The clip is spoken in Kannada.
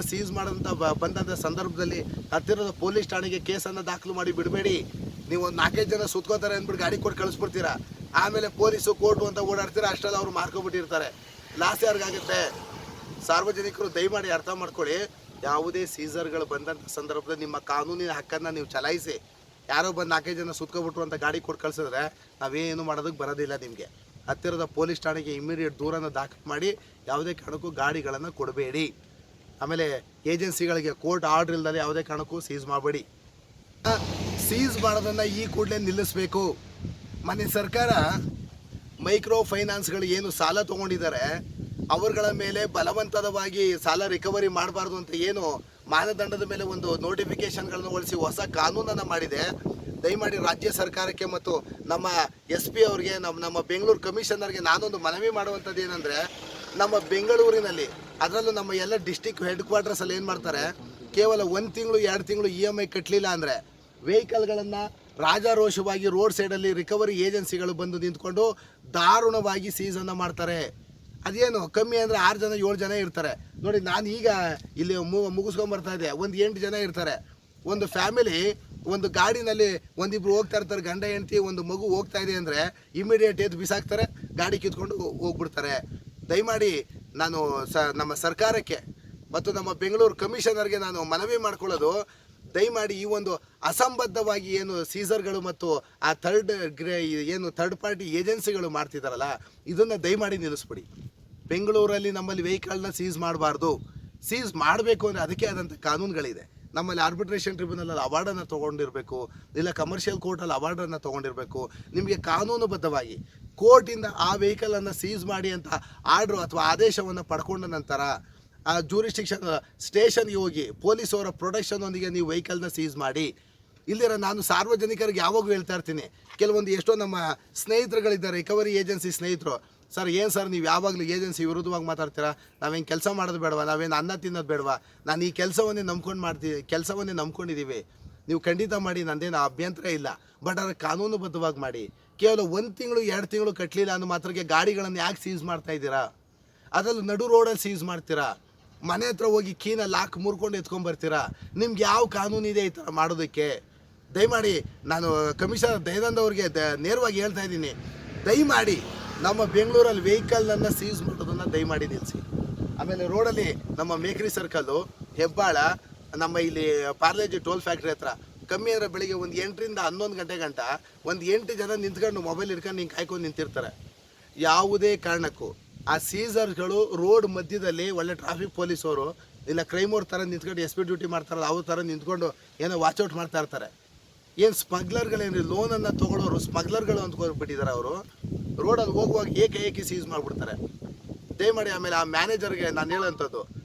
ಸೀಸ್ ಮಾಡಂತ ಬ- ಬಂದಂಥ ಸಂದರ್ಭದಲ್ಲಿ ಹತ್ತಿರದ ಪೊಲೀಸ್ ಠಾಣೆಗೆ ಕೇಸನ್ನು ದಾಖಲು ಮಾಡಿ ಬಿಡಬೇಡಿ. ನೀವು ಒಂದು ನಾಲ್ಕೈದು ಜನ ಸುತ್ಕೋತಾರೆ ಅಂದ್ಬಿಟ್ಟು ಗಾಡಿ ಕೊಟ್ಟು ಕಳಿಸ್ಬಿಡ್ತೀರಾ? ಆಮೇಲೆ ಪೊಲೀಸು ಕೋರ್ಟು ಅಂತ ಓಡಾಡ್ತೀರಾ? ಅಷ್ಟರಲ್ಲಿ ಅವ್ರು ಮಾರ್ಕೊಬಿಟ್ಟಿರ್ತಾರೆ. ಲಾಸ್ ಯಾರಿಗಾಗುತ್ತೆ ಸಾರ್ವಜನಿಕರು ದಯಮಾಡಿ ಅರ್ಥ ಮಾಡ್ಕೊಳ್ಳಿ. ಯಾವುದೇ ಸೀಸರ್ಗಳು ಬಂದಂಥ ಸಂದರ್ಭದಲ್ಲಿ ನಿಮ್ಮ ಕಾನೂನಿನ ಹಕ್ಕನ್ನು ನೀವು ಚಲಾಯಿಸಿ. ಯಾರೋ ಬಂದು ನಾಲ್ಕೈದು ಜನ ಸುತ್ಕೊಬಿಟ್ರು ಅಂತ ಗಾಡಿ ಕೊಟ್ಟು ಕಳ್ಸಿದ್ರೆ ನಾವೇನು ಮಾಡೋದಕ್ಕೆ ಬರೋದಿಲ್ಲ ನಿಮಗೆ. ಹತ್ತಿರದ ಪೊಲೀಸ್ ಠಾಣೆಗೆ ಇಮಿಡಿಯೇಟ್ ದೂರನ್ನು ದಾಖಲು ಮಾಡಿ ಯಾವುದೇ ಕಾರಣಕ್ಕೂ ಗಾಡಿಗಳನ್ನು ಕೊಡಬೇಡಿ. ಆಮೇಲೆ ಏಜೆನ್ಸಿಗಳಿಗೆ ಕೋರ್ಟ್ ಆರ್ಡರ್ ಇಲ್ಲದೆ ಯಾವುದೇ ಕಾರಣಕ್ಕೂ ಸೀಸ್ ಮಾಡಬೇಡಿ. ಸೀಸ್ ಮಾಡೋದನ್ನು ಈ ಕೂಡಲೇ ನಿಲ್ಲಿಸಬೇಕು. ಮನೆ ಸರ್ಕಾರ ಮೈಕ್ರೋ ಫೈನಾನ್ಸ್ಗಳು ಏನು ಸಾಲ ತಗೊಂಡಿದ್ದಾರೆ, ಅವರುಗಳ ಮೇಲೆ ಬಲವಂತದವಾಗಿ ಸಾಲ ರಿಕವರಿ ಮಾಡಬಾರ್ದು ಅಂತ ಏನು ಮಾನದಂಡದ ಮೇಲೆ ಒಂದು ನೋಟಿಫಿಕೇಶನ್ಗಳನ್ನು ಹೊಳಿಸಿ ಹೊಸ ಕಾನೂನನ್ನು ಮಾಡಿದೆ. ದಯಮಾಡಿ ರಾಜ್ಯ ಸರ್ಕಾರಕ್ಕೆ ಮತ್ತು ನಮ್ಮ ಎಸ್ ಪಿ ಅವ್ರಿಗೆ, ನಮ್ಮ ನಮ್ಮ ಬೆಂಗಳೂರು ಕಮಿಷನರ್ಗೆ ನಾನೊಂದು ಮನವಿ ಮಾಡುವಂಥದ್ದು ಏನಂದರೆ ನಮ್ಮ ಬೆಂಗಳೂರಿನಲ್ಲಿ, ಅದರಲ್ಲೂ ನಮ್ಮ ಎಲ್ಲ ಡಿಸ್ಟಿಕ್ ಹೆಡ್ ಕ್ವಾರ್ಟರ್ಸಲ್ಲಿ ಏನು ಮಾಡ್ತಾರೆ, ಕೇವಲ ಒಂದು ತಿಂಗಳು, ಎರಡು ತಿಂಗಳು ಇ ಎಂ ಐ ಕಟ್ಟಲಿಲ್ಲ ಅಂದರೆ ವೆಹಿಕಲ್ಗಳನ್ನು ರಾಜಾರೋಷವಾಗಿ ರೋಡ್ ಸೈಡಲ್ಲಿ ರಿಕವರಿ ಏಜೆನ್ಸಿಗಳು ಬಂದು ನಿಂತ್ಕೊಂಡು ದಾರುಣವಾಗಿ ಸೀಸನ್ನು ಮಾಡ್ತಾರೆ. ಅದೇನು ಕಮ್ಮಿ ಅಂದರೆ ಆರು ಜನ, ಏಳು ಜನ ಇರ್ತಾರೆ. ನೋಡಿ, ನಾನು ಈಗ ಇಲ್ಲಿ ಮುಗಿಸ್ಕೊಂಬರ್ತಾ ಇದ್ದೆ. ಒಂದು ಎಂಟು ಜನ ಇರ್ತಾರೆ. ಒಂದು ಫ್ಯಾಮಿಲಿ ಒಂದು ಗಾಡಿನಲ್ಲಿ ಒಂದಿಬ್ರು ಹೋಗ್ತಾ ಇರ್ತಾರೆ. ಗಂಡ, ಹೆಂಡತಿ, ಒಂದು ಮಗು ಹೋಗ್ತಾ ಇದೆ ಅಂದರೆ ಇಮಿಡಿಯೇಟ್ ಎದ್ದು ಬಿಸಾಕ್ತಾರೆ. ಗಾಡಿ ಕಿತ್ಕೊಂಡು ಹೋಗ್ಬಿಡ್ತಾರೆ. ದಯಮಾಡಿ ನಾನು ಸ, ನಮ್ಮ ಸರ್ಕಾರಕ್ಕೆ ಮತ್ತು ನಮ್ಮ ಬೆಂಗಳೂರು ಕಮಿಷನರ್ಗೆ ನಾನು ಮನವಿ ಮಾಡ್ಕೊಳ್ಳೋದು. ದಯಮಾಡಿ ಈ ಒಂದು ಅಸಂಬದ್ಧವಾಗಿ ಏನು ಸೀಸರ್ಗಳು ಮತ್ತು ಆ ಥರ್ಡ್ ಗ್ರೇ, ಏನು ಥರ್ಡ್ ಪಾರ್ಟಿ ಏಜೆನ್ಸಿಗಳು ಮಾಡ್ತಿದ್ದಾರಲ್ಲ, ಇದನ್ನು ದಯಮಾಡಿ ನಿಲ್ಲಿಸ್ಬಿಡಿ. ಬೆಂಗಳೂರಲ್ಲಿ ನಮ್ಮಲ್ಲಿ ವೆಹಿಕಲ್ನ ಸೀಸ್ ಮಾಡಬಾರ್ದು. ಸೀಸ್ ಮಾಡಬೇಕು ಅಂದರೆ ಅದಕ್ಕೆ ಆದಂಥ ಕಾನೂನುಗಳಿದೆ. ನಮ್ಮಲ್ಲಿ ಆರ್ಬಿಟ್ರೇಷನ್ ಟ್ರಿಬ್ಯುನಲಲ್ಲಿ ಅವಾರ್ಡನ್ನು ತಗೊಂಡಿರಬೇಕು, ಇಲ್ಲ ಕಮರ್ಷಿಯಲ್ ಕೋರ್ಟಲ್ಲಿ ಅವಾರ್ಡನ್ನು ತಗೊಂಡಿರಬೇಕು. ನಿಮಗೆ ಕಾನೂನುಬದ್ಧವಾಗಿ ಕೋರ್ಟಿಂದ ಆ ವೆಹಿಕಲನ್ನು ಸೀಸ್ ಮಾಡಿ ಅಂತ ಆರ್ಡ್ರು ಅಥವಾ ಆದೇಶವನ್ನು ಪಡ್ಕೊಂಡ ನಂತರ, ಆ ಜೂರಿಸ್ಟಿಕ್ಷನ್ ಸ್ಟೇಷನ್ಗೆ ಹೋಗಿ ಪೊಲೀಸ್ ಅವರ ಪ್ರೊಟೆಕ್ಷನ್ನೊಂದಿಗೆ ನೀವು ವೆಹಿಕಲ್ನ ಸೀಸ್ ಮಾಡಿ ಇಲ್ಲಿರ ನಾನು ಸಾರ್ವಜನಿಕರಿಗೆ ಯಾವಾಗಲೂ ಹೇಳ್ತಾ ಇರ್ತೀನಿ. ಕೆಲವೊಂದು ಎಷ್ಟೋ ನಮ್ಮ ಸ್ನೇಹಿತರುಗಳಿದ್ದಾರೆ ರಿಕವರಿ ಏಜೆನ್ಸಿ ಸ್ನೇಹಿತರು. ಸರ್, ಏನು ಸರ್, ನೀವು ಯಾವಾಗಲೂ ಏಜೆನ್ಸಿ ವಿರುದ್ಧವಾಗಿ ಮಾತಾಡ್ತೀರಾ? ನಾವೇನು ಕೆಲಸ ಮಾಡೋದು ಬೇಡವಾ? ನಾವೇನು ಅನ್ನ ತಿನ್ನೋದು ಬೇಡವಾ? ನಾನು ಈ ಕೆಲಸವನ್ನೇ ನಂಬ್ಕೊಂಡು ಮಾಡ್ತೀವಿ ಕೆಲಸವನ್ನೇ ನಂಬ್ಕೊಂಡಿದ್ದೀವಿ ನೀವು ಖಂಡಿತ ಮಾಡಿ, ನಂದೇನು ಅಭ್ಯಂತರ ಇಲ್ಲ. ಬಟ್ ಅದರ ಕಾನೂನುಬದ್ಧವಾಗಿ ಮಾಡಿ. ಕೇವಲ ಒಂದು ತಿಂಗಳು, ಎರಡು ತಿಂಗಳು ಕಟ್ಟಲಿಲ್ಲ ಅನ್ನೋ ಮಾತ್ರಕ್ಕೆ ಗಾಡಿಗಳನ್ನು ಯಾಕೆ ಸೀಸ್ ಮಾಡ್ತಾ ಇದ್ದೀರಾ? ಅದರಲ್ಲೂ ನಡು ರೋಡಲ್ಲಿ ಸೀಸ್ ಮಾಡ್ತೀರಾ? ಮನೆ ಹತ್ರ ಹೋಗಿ ಕೀನ ಲಾಕ್ ಮುರ್ಕೊಂಡು ಎತ್ಕೊಂಡ್ಬರ್ತೀರಾ ನಿಮ್ಗೆ ಯಾವ ಕಾನೂನು ಇದೆ ಈ ಥರ ಮಾಡೋದಕ್ಕೆ? ದಯಮಾಡಿ ನಾನು ಕಮಿಷನರ್ ದಯಾನಂದ್ ಅವ್ರಿಗೆ ದ ನೇರವಾಗಿ ಹೇಳ್ತಾ ಇದ್ದೀನಿ. ದಯಮಾಡಿ ನಮ್ಮ ಬೆಂಗಳೂರಲ್ಲಿ ವೆಹಿಕಲನ್ನು ಸೀಸ್ ಮಾಡೋದನ್ನು ದಯಮಾಡಿ ನಿಲ್ಲಿಸಿ ಆಮೇಲೆ ರೋಡಲ್ಲಿ ನಮ್ಮ ಮೇಕ್ರಿ ಸರ್ಕಲ್ಲು ಹೆಬ್ಬಾಳ, ನಮ್ಮ ಇಲ್ಲಿ ಪಾರ್ಲೇಜಿ ಟೋಲ್ ಫ್ಯಾಕ್ಟ್ರಿ ಹತ್ರ ಕಮ್ಮಿ ಅಂದರೆ ಬೆಳಿಗ್ಗೆ ಒಂದು ಎಂಟರಿಂದ ಹನ್ನೊಂದು ಗಂಟೆ ಗಂಟ ಒಂದು ಎಂಟು ಜನ ನಿಂತ್ಕೊಂಡು ಮೊಬೈಲ್ ಹಿಡ್ಕೊಂಡು ಹಿಂಗೆ ಕಾಯ್ಕೊಂಡು ನಿಂತಿರ್ತಾರೆ. ಯಾವುದೇ ಕಾರಣಕ್ಕೂ ಆ ಸೀಸರ್ಗಳು ರೋಡ್ ಮಧ್ಯದಲ್ಲಿ ಒಳ್ಳೆ ಟ್ರಾಫಿಕ್ ಪೊಲೀಸವರು ಇಲ್ಲ ಕ್ರೈಮ್ ಅವ್ರ ಥರ ನಿಂತ್ಕೊಂಡು ಎಸ್ ಪಿ ಡ್ಯೂಟಿ ಮಾಡ್ತಾರಲ್ಲ ಅವ್ರ ಥರ ನಿಂತ್ಕೊಂಡು ಏನೋ ವಾಚೌಟ್ ಮಾಡ್ತಾ ಇರ್ತಾರೆ. ಏನು ಸ್ಮಗ್ಲರ್ಗಳೇನು ಲೋನನ್ನು ತೊಗೊಳೋರು ಸ್ಮಗ್ಲರ್ಗಳು ಅಂದ್ಕೊಂಡ್ಬಿಟ್ಟಿದ್ದಾರೆ ಅವರು. ರೋಡಲ್ಲಿ ಹೋಗುವಾಗ ಏಕೆ ಏಕೆ ಸೀಸ್ ಮಾಡಿಬಿಡ್ತಾರೆ. ದಯಮಾಡಿ ಆಮೇಲೆ ಆ ಮ್ಯಾನೇಜರ್ಗೆ ನಾನು ಹೇಳೋಂಥದ್ದು.